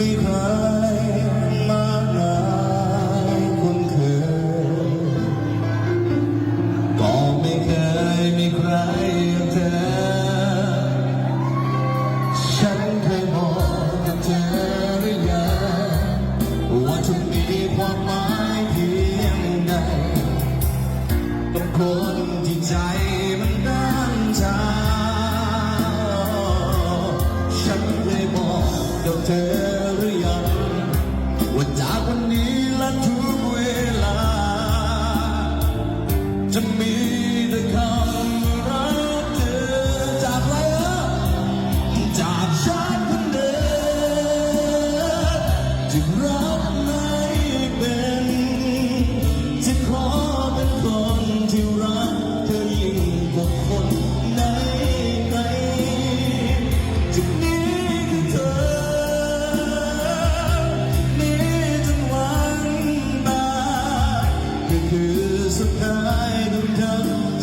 ไม่เคยมากมาคุเคยก็ไม่เคยมีใครอย่างเธอ ฉันเคยมองเธอหรืยังว่าเธมีความหมายเพียงใดเป็นคนที่ใจ กับเธอหรือยังว่าจากวันนี้และทุกเวลา จะมีแต่คำรักเธอจากอะไรเอ่ยจากฉันคนเดิมที่รัก คือสุดท้ายต้องทำ